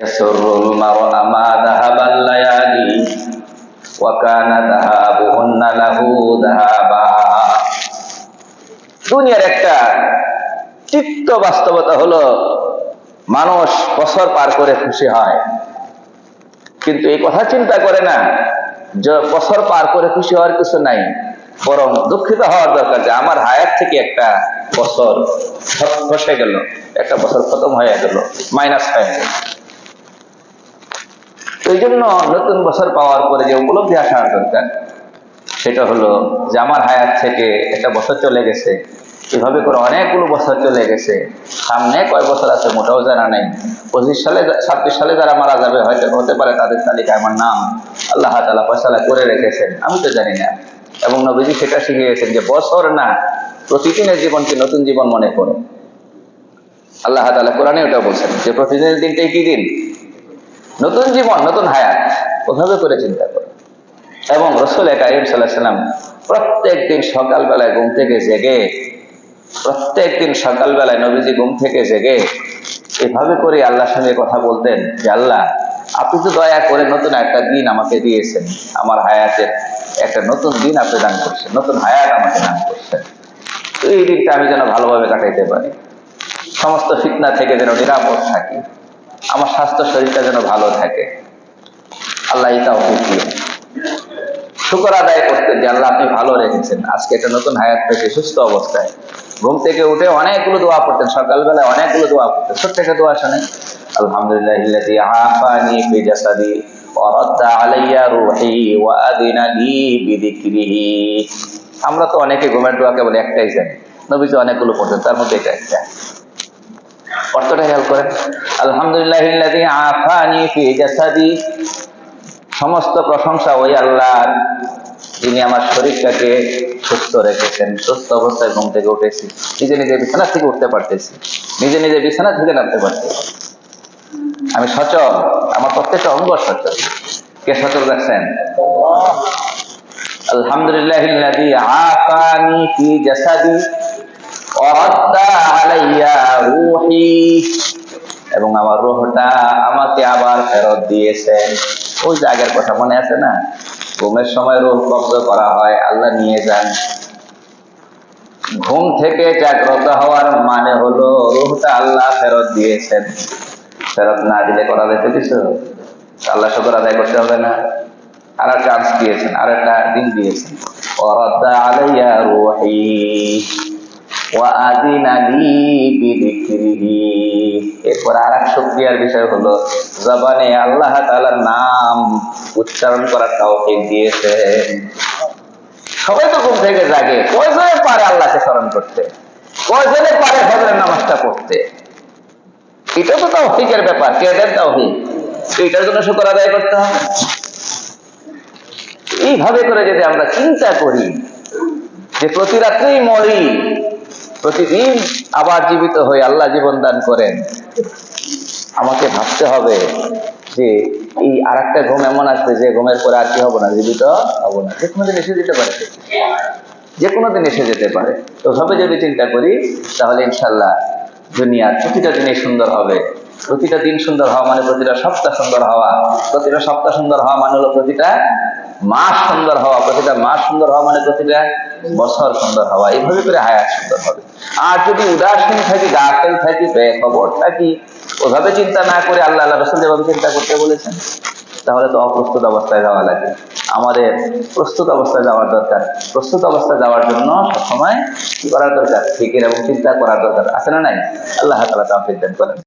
يسر المرء ما ذهب الليالي وكان ذهابهن له ذهابا দুনিয়ার একটা চিত্ত বাস্তবতা হলো মানুষ বছর পার করে খুশি হয় কিন্তু এই কথা চিন্তা করে না যে বছর পার করে খুশি হওয়ার কিছু নাই বরং দুঃখিত হওয়ার দরকার যে আমার হায়াত থেকে একটা বছর খসে গেল একটা বছর খতম হয়ে গেল মাইনাস হয়ে গেল এই জন্য নতুন বছর পাওয়ার পরে যে উপলব্ধি আসা দরকার, সেটা হলো যে আমার হায়াত থেকে একটা বছর চলে গেছে। এভাবে করে অনেকগুলো বছর চলে গেছে। সামনে কয় বছর আছে মোটাও জানা নেই। পঁচিশ সালে ছাব্বিশ সালে যারা মারা যাবে, হয়তো হতে পারে তাদের তালিকায় আমার নাম। আল্লাহ তালা ফয়সালা করে রেখেছেন, আমি তো জানি না। এবং নবীজি সেটা শিখিয়েছেন যে বছর না, প্রতিদিনের জীবনকে নতুন জীবন মনে করো। আল্লাহ তালা কোরআনে ওটা বলছেন যে প্রতিদিনের দিনটাই কি দিন? নতুন জীবন, নতুন হায়াত। ওভাবে করে চিন্তা করো। এবং রসুল কারিম সাল্লাহ সাল্লাম প্রত্যেক দিন সকালবেলায় ঘুম থেকে জেগে, প্রত্যেক দিন সকালবেলায় নবীজি ঘুম থেকে জেগে এভাবে করে আল্লাহর সঙ্গে কথা বলতেন যে, আল্লাহ, আপনি তো দয়া করে নতুন একটা দিন আমাকে দিয়েছেন। আমার হায়াতের একটা নতুন দিন আপনি দান করছেন। নতুন হায়াত আমাকে দান করছেন। তো এই দিনটা আমি যেন ভালোভাবে কাটাইতে পারি। সমস্ত ফিতনা থেকে যেন নিরাপদ থাকি। আমার স্বাস্থ্য শরীরটা যেন ভালো থাকে। আল্লাহ শুকর আদায় করতেন যে আল্লাহ আপনি ভালো রেখেছেন। আজকে একটা নতুন হায়াত পেয়েছে, সুস্থ অবস্থায়। ঘুম থেকে উঠে অনেকগুলো দোয়া পড়তেন। সকালবেলায় অনেকগুলো দোয়া পড়তেন। ছোট্ট একটা দোয়া শোনেন। আলহামদুলিল্লাহ আমরা তো অনেকে ঘুমের দোয়া কেবল একটাই জানি। নবীজি অনেকগুলো পড়তেন, তার মধ্যে এটা একটা। অর্থটা খেয়াল করেন। আলহামদুলিল্লাহ সমস্ত প্রশংসা ওই আল্লাহর। যিনি আমার শরীরটাকে সুস্থ রেখেছেন, সুস্থ অবস্থায় ঘুম থেকে উঠেছি। নিজে নিজে বিছানা থেকে উঠতে পারতেছি। নিজে নিজে বিছানা থেকে নামতে পারতেছি। আমি সচল। আমার প্রত্যেকটা অঙ্গ সচল। কে সচল রাখছেন আলহামদুলিল্লাহ আফানি এবং আমার রোহটা আমাকে আবার ফেরত দিয়েছেন। ওই যে আগের কথা মনে আছে না? ঘুমের সময় রোহ কব্জ করা হয়, আল্লাহ নিয়ে যান। ঘুম থেকে জাগ্রত হওয়ার মানে হলো রোহটা আল্লাহ ফেরত দিয়েছেন। ফেরত না দিলে করা যেতে কিছু? আল্লাহ শুকর আদায় করতে হবে না। আর চান্স দিয়েছেন, আর একটা দিন দিয়েছেন। আলাইয়া রুহি। এরপর তো স্মরণ করতে? কয়জনে পারে ফজরের নামাজটা এটা তো তৌফিকের ব্যাপার। কে দেন এটার জন্য শুকর আদায় করতে হবে। এইভাবে করে যদি আমরা চিন্তা করি যে প্রতি রাত্রেই মরি প্রতিদিন আবার জীবিত হয়ে আল্লাহ জীবন দান করেন। আমাকে ভাবতে হবে যে এই আর একটা ঘুম এমন আসবে যে ঘুমের পরে আর কি হব না, জীবিত হব না। যে কোনো দিন এসে যেতে পারে। যে কোনো দিন এসে যেতে পারে। তো ভাবে যদি চিন্তা করি, তাহলে ইনশাল্লাহ দুনিয়ার প্রতিটা দিনে সুন্দর হবে। প্রতিটা দিন সুন্দর হওয়া মানে প্রতিটা সপ্তাহ সুন্দর হওয়া। প্রতিটা সপ্তাহ সুন্দর হওয়া মানে হলো প্রতিটা মাস সুন্দর হওয়া। প্রতিটা মাস সুন্দর হওয়া মানে প্রতিটা বছর সুন্দর হওয়া। এইভাবে করে হায়াত সুন্দর হবে। আর যদি উদাসীন থাকি, গাফেল থাকি বেখবর থাকি ওভাবে চিন্তা না করে আল্লাহ আল্লাহ রসুল যেভাবে চিন্তা করতে বলেছেন, তাহলে তো অপ্রস্তুত অবস্থায় যাওয়া লাগে। আমাদের প্রস্তুত অবস্থায় যাওয়ার দরকার। প্রস্তুত অবস্থায় যাওয়ার জন্য সবসময় কি করার দরকার? ফিকির এবং চিন্তা করার দরকার। আছে না নাই? আল্লাহ তালা তাফিক দেন করেন।